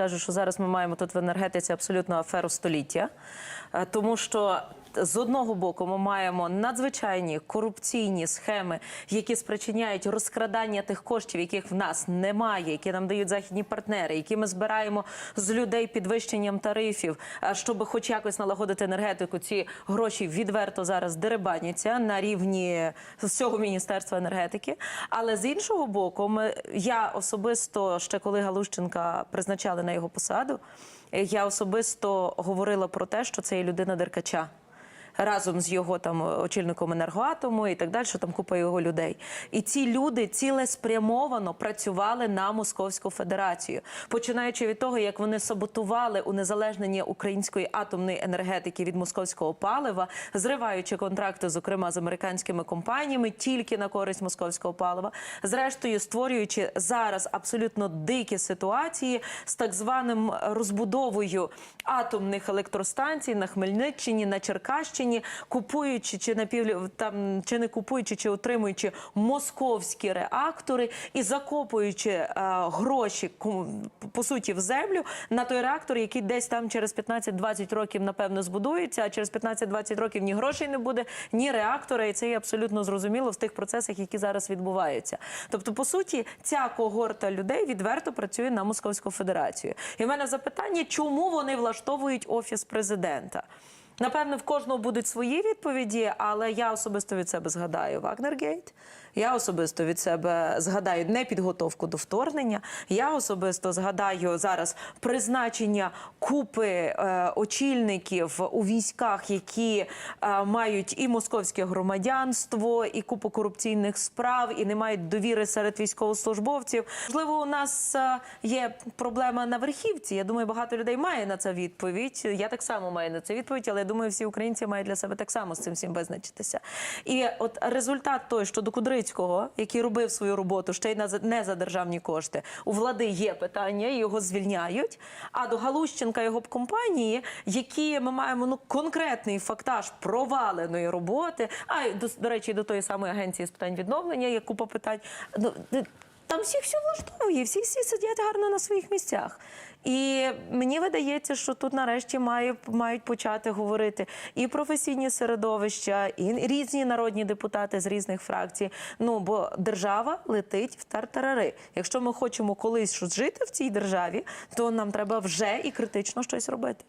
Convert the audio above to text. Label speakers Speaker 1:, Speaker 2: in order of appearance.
Speaker 1: Кажу, що зараз ми маємо тут в енергетиці абсолютно аферу століття, Е, тому що. З одного боку, ми маємо надзвичайні корупційні схеми, які спричиняють розкрадання тих коштів, яких в нас немає, які нам дають західні партнери, які ми збираємо з людей підвищенням тарифів, щоб хоч якось налагодити енергетику. Ці гроші відверто зараз деребаняться на рівні всього міністерства енергетики. Але з іншого боку, ми я особисто ще коли Галущенка призначали на його посаду, я особисто говорила про те, що це є людина деркача. Разом з його там очільником енергоатому і так далі, що там купа його людей. І ці люди цілеспрямовано працювали на Московську Федерацію, починаючи від того, як вони саботували унезалежнення української атомної енергетики від московського палива, зриваючи контракти, зокрема з американськими компаніями, тільки на користь московського палива, зрештою створюючи зараз абсолютно дикі ситуації з так званим розбудовою атомних електростанцій на Хмельниччині, на Черкащині, купуючи чи напів там чи не купуючи, чи отримуючи московські реактори і закопуючи е, гроші по суті в землю на той реактор, який десь там через 15-20 років напевно збудується. А через 15-20 років ні грошей не буде, ні реактора, і це є абсолютно зрозуміло в тих процесах, які зараз відбуваються. Тобто, по суті, ця когорта людей відверто працює на Московську Федерацію. І в мене запитання, чому вони влаштовують офіс президента? Напевно, в кожного будуть свої відповіді, але я особисто від себе згадаю Вагнергейт. Я особисто від себе згадаю непідготовку до вторгнення. Я особисто згадаю зараз призначення купи е, очільників у військах, які е, мають і московське громадянство, і купу корупційних справ, і не мають довіри серед військовослужбовців. Можливо, у нас е, є проблема на верхівці. Я думаю, багато людей має на це відповідь. Я так само маю на це відповідь, але я думаю, всі українці мають для себе так само з цим всім визначитися. І от результат той, що до Кудрицького, який робив свою роботу ще й не за державні кошти, у влади є питання, його звільняють. А до Галущенка його компанії, які ми маємо ну конкретний фактаж проваленої роботи. А до, до речі, до тої самої агенції з питань відновлення, є купа питань. Там всіх все влаштовує, всі всі сидять гарно на своїх місцях. І мені видається, що тут нарешті має, мають почати говорити і професійні середовища, і різні народні депутати з різних фракцій. Ну бо держава летить в тартарари. Якщо ми хочемо колись жити в цій державі, то нам треба вже і критично щось робити.